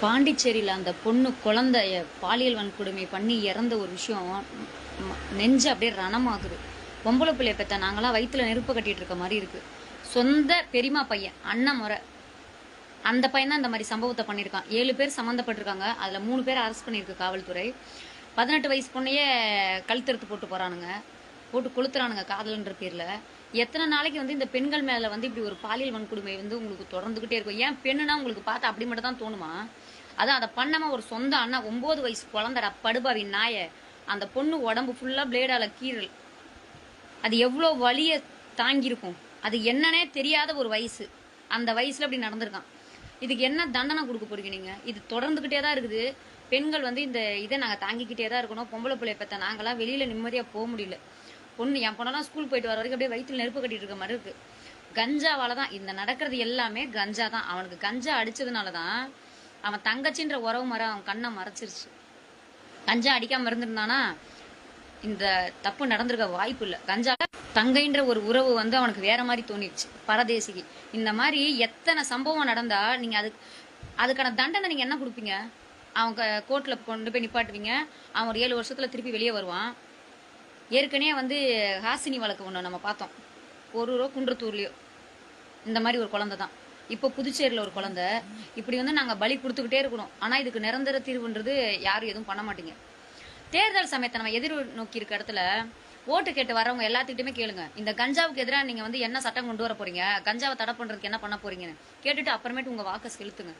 பாண்டிச்சேரியில் அந்த பொண்ணு குழந்தைய பாலியல் வன்கொடுமை பண்ணி இறந்த ஒரு விஷயம் நெஞ்சு அப்படியே ரணமாகுது. பொம்பளை பிள்ளைய பெத்த நாங்களாம் வயிற்றுல நெருப்பு கட்டிட்டு இருக்க மாதிரி இருக்கு. சொந்த பெரியமா பையன் அண்ணன் முறை. அந்த பையன் தான் இந்த மாதிரி சம்பவத்தை பண்ணியிருக்கான். ஏழு பேர் சம்மந்தப்பட்டிருக்காங்க. அதில் மூணு பேர் அரெஸ்ட் பண்ணியிருக்கு காவல்துறை. பதினெட்டு வயசு பொண்ணையே கழுத்தெடுத்து போட்டு போகிறானுங்க போட்டு கொளுத்துறானுங்க காதல்ன்ற பேர்ல. எத்தனை நாளைக்கு வந்து இந்த பெண்கள் மேல வந்து இப்படி ஒரு பாலியல் வன்கொடுமை வந்து உங்களுக்கு தொடர்ந்துகிட்டே இருக்கும். ஏன் பெண்ணுனா உங்களுக்கு பார்த்தா அப்படி மட்டும் தான் தோணுமா? அதான் அதை பண்ணாம ஒரு சொந்த அண்ணா ஒன்பது வயசு குழந்தடா படுபாவி நாய. அந்த பொண்ணு உடம்பு ஃபுல்லா பிளேடால கீறல். அது எவ்வளோ வலியை தாங்கியிருக்கும். அது என்னன்னே தெரியாத ஒரு வயசு. அந்த வயசுல அப்படி நடந்திருக்கான். இதுக்கு என்ன தண்டனை கொடுக்க போறீங்க நீங்க? இது தொடர்ந்துகிட்டே தான் இருக்குது. பெண்கள் வந்து இந்த இதை நாங்கள் தாங்கிக்கிட்டே தான் இருக்கணும். பொம்பளை பிள்ளைய பெத்த நாங்களாம் வெளியில நிம்மதியா போக முடியல. பொண்ணு என் பொண்ணெல்லாம் ஸ்கூல் போயிட்டு வர வரைக்கும் அப்படியே வயிற்றுல நெருப்பு கட்டிட்டு இருக்க மாதிரி இருக்கு. கஞ்சாவால தான் இந்த நடக்கிறது எல்லாமே கஞ்சா தான். அவனுக்கு கஞ்சா அடிச்சதுனால தான் அவன் தங்கச்சின்ற உறவு மரம் அவன் கண்ணை மறைச்சிருச்சு. கஞ்சா அடிக்காம இருந்திருந்தானா? இந்த தப்பு நடந்திருக்க வாய்ப்பு இல்லை. கஞ்சா தங்கைன்ற ஒரு உறவு வந்து அவனுக்கு வேற மாதிரி தோணிடுச்சு பரதேசிக்கு. இந்த மாதிரி எத்தனை சம்பவம் நடந்தா நீங்க அதுக்கு அதுக்கான தண்டனை நீங்க என்ன கொடுப்பீங்க? அவங்க கோர்ட்ல கொண்டு போய் நிப்பாட்டுவீங்க. அவன் ஒரு ஏழு வருஷத்துல திருப்பி வெளியே வருவான். ஏற்கனவே வந்து ஹாசினி வழக்கு ஒன்று நம்ம பார்த்தோம். ஒரு ரூபா குன்றத்தூர்லையோ. இந்த மாதிரி ஒரு குழந்தை தான். இப்போ புதுச்சேரியில் ஒரு குழந்தை. இப்படி வந்து நாங்கள் பலி கொடுத்துக்கிட்டே இருக்கணும். ஆனால் இதுக்கு நிரந்தர தீர்வுன்றது யாரும் எதுவும் பண்ண மாட்டீங்க. தேர்தல் சமயத்தை நம்ம எதிர் நோக்கி இருக்க இடத்துல ஓட்டு கேட்டு வரவங்க எல்லாத்துக்கிட்டுமே கேளுங்க. இந்த கஞ்சாவுக்கு எதிராக நீங்கள் வந்து என்ன சட்டம் கொண்டு வர போறீங்க? கஞ்சாவை தடை பண்ணுறதுக்கு என்ன பண்ண போறீங்கன்னு கேட்டுட்டு அப்புறமேட்டு உங்கள் வாக்கை செலுத்துங்க.